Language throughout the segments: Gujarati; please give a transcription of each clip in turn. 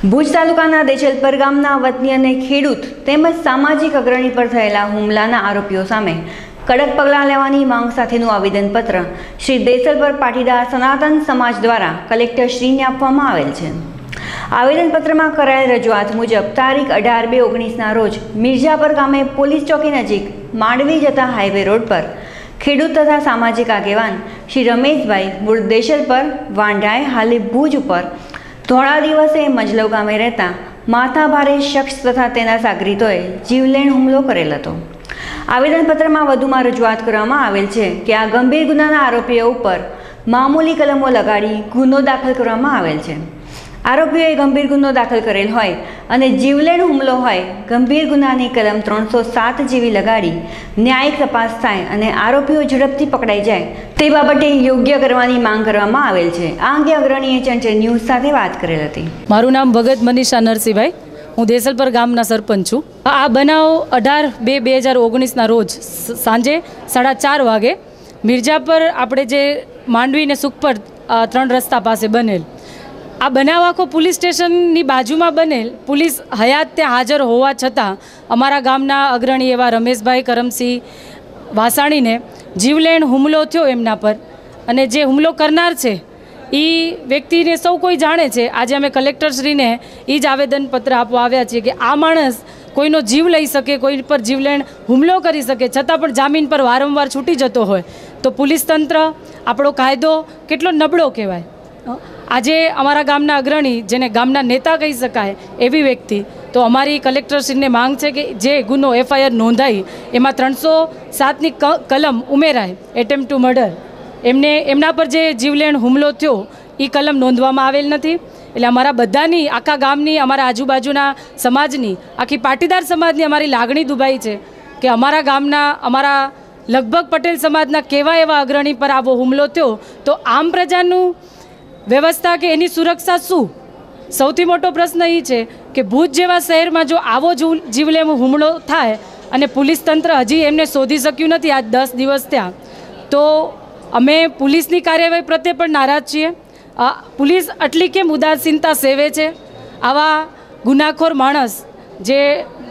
ભુજ તાલુકાના દેશલપર ગામના વતની અને ખેડૂત તેમજ સામાજિક અગ્રણી પર થયેલા હુમલાના આરોપીઓ સામે કડક પગલાં લેવાની માંગ સાથેનું આવેદનપત્ર શ્રી દેસલપર પાટીદાર સનાતન સમાજ દ્વારા કલેક્ટરશ્રીને આપવામાં આવેલ છે. આવેદનપત્રમાં કરાયેલ રજૂઆત મુજબ તારીખ અઢાર બે ઓગણીસના રોજ મિર્જાપર ગામે પોલીસ ચોકી નજીક માંડવી જતા હાઈવે રોડ પર ખેડૂત તથા સામાજિક આગેવાન શ્રી રમેશભાઈ મૂળ દેશલપર વાંઢાએ હાલે ભુજ ઉપર ધોળા દિવસે મજલવ ગામે રહેતા માથાભારે શખ્સ તથા તેના સાગરીતોએ જીવલેણ હુમલો કરેલ હતો. આવેદનપત્રમાં વધુમાં રજૂઆત કરવામાં આવેલ છે કે આ ગંભીર ગુનાના આરોપીઓ ઉપર મામૂલી કલમો લગાડી ગુનો દાખલ કરવામાં આવેલ છે. આરોપીઓએ ગંભીર ગુનો દાખલ કરેલ હોય અને જીવલેણ હુમલો હોય, ગંભીર ગુનાની કલમ ત્રણસો સાત જેવી લગાડી ન્યાયિક તપાસ થાય અને આરોપીઓ ઝડપથી પકડાઈ જાય તે બાબતે યોગ્ય કરવાની માંગ કરવામાં આવેલ છે. આ અંગે અગ્રણીએ ચંચળ ન્યૂઝ સાથે વાત કરેલ હતી. મારું નામ ભગત મનીષા નરસિંહભાઈ. હું દેસલપર ગામના સરપંચ છું. આ બનાવ અઢાર બે બે હજાર ઓગણીસના રોજ સાંજે સાડા ચાર વાગે મિર્જાપર આપણે જે માંડવી ને સુખપર ત્રણ રસ્તા પાસે બનેલ આ બનાવ આખો પોલીસ સ્ટેશનની બાજુમાં બનેલ પોલીસ હયાત ત્યાં હાજર હોવા છતાં અમારા ગામના અગ્રણી એવા રમેશભાઈ કરમસિંહ વાસાણીને જીવલેણ હુમલો થયો એમના પર. અને જે હુમલો કરનાર છે એ વ્યક્તિને સૌ કોઈ જાણે છે, આજે અમે કલેક્ટરશ્રીને એ જ આવેદનપત્ર આપવા આવ્યા છીએ કે આ માણસ કોઈનો જીવ લઈ શકે, કોઈ પર જીવલેણ હુમલો કરી શકે, છતાં પણ જામીન પર વારંવાર છૂટી જતો હોય. તો પોલીસ તંત્ર આપણો કાયદો કેટલો નબળો કહેવાય? આજે અમારા ગામના અગ્રણી, જેને ગામના નેતા કહી શકાય, એવી વ્યક્તિ. તો અમારી કલેક્ટરશ્રીને માંગ છે કે જે ગુનો એફઆઈઆર નોંધાઈ, એમાં ત્રણસો સાતની કલમ ઉમેરાય એટેમ્પ ટુ મર્ડર એમને, એમના પર જે જીવલેણ હુમલો થયો એ કલમ નોંધવામાં આવેલ નથી. એટલે અમારા બધાની, આખા ગામની, અમારા આજુબાજુના સમાજની, આખી પાટીદાર સમાજની અમારી લાગણી દુભાઈ છે કે અમારા ગામના, અમારા લગભગ પટેલ સમાજના કેવા એવા અગ્રણી પર આવો હુમલો થયો, તો આમ પ્રજાનું વ્યવસ્થા કે એની સુરક્ષા શું? સૌથી મોટો પ્રશ્ન એ છે કે ભુજ જેવા શહેરમાં જો આવો જીવ- જીવલેણ હુમલો થાય અને પોલીસ તંત્ર હજી એમને શોધી શક્યું નથી આજ દસ દિવસ ત્યાં, તો અમે પોલીસની કાર્યવાહી પ્રત્યે પણ નારાજ છીએ. પોલીસ આટલી કેમ ઉદાસીનતા સેવે છે? આવા ગુનાખોર માણસ જે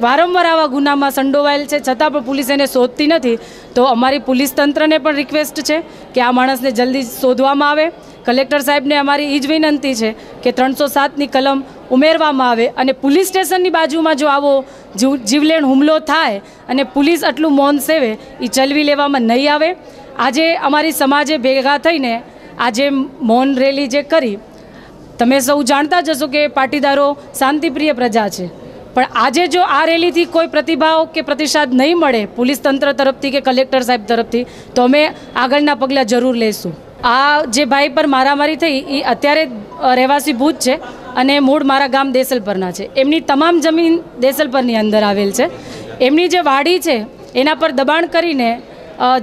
વારંવાર આવા ગુનામાં સંડોવાયેલ છે, છતાં પણ પોલીસ એને શોધતી નથી, તો અમારી પોલીસ તંત્રને પણ રિક્વેસ્ટ છે કે આ માણસને જલ્દી શોધવામાં આવે. કલેક્ટર સાહેબને અમારી એ જ વિનંતી છે કે ત્રણસો સાતની કલમ ઉમેરવામાં આવે અને પોલીસ સ્ટેશનની બાજુમાં જો આવો જીવ જીવલેણ હુમલો થાય અને પોલીસ આટલું મૌન સેવે એ ચલવી લેવામાં નહીં આવે. આજે અમારી સમાજે ભેગા થઈને આજે મૌન રેલી જે કરી, તમે સૌ જાણતા જ હશો કે પાટીદારો શાંતિપ્રિય પ્રજા છે. પણ આજે જો આ રેલીથી કોઈ પ્રતિભાવ કે પ્રતિસાદ નહીં મળે પોલીસ તંત્ર તરફથી કે કલેક્ટર સાહેબ તરફથી, તો અમે આગળના પગલાં જરૂર લઈશું આ જે ભાઈ પર મારામારી થઈ એ અત્યારે રહેવાસી ભૂજ છે અને મૂળ મારા ગામ દેસલપરના છે. એમની તમામ જમીન દેસલપરની અંદર આવેલ છે. એમની જે વાડી છે, એના પર દબાણ કરીને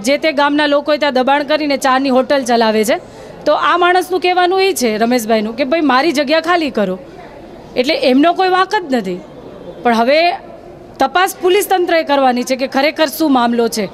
જે તે ગામના લોકોએ ત્યાં દબાણ કરીને ચાની હોટલ ચલાવે છે. તો આ માણસનું કહેવાનું એ છે, રમેશભાઈનું, કે ભાઈ મારી જગ્યા ખાલી કરો. એટલે એમનો કોઈ વાંક જ નથી. પણ હવે તપાસ પોલીસ તંત્રએ કરવાની છે કે ખરેખર શું મામલો છે.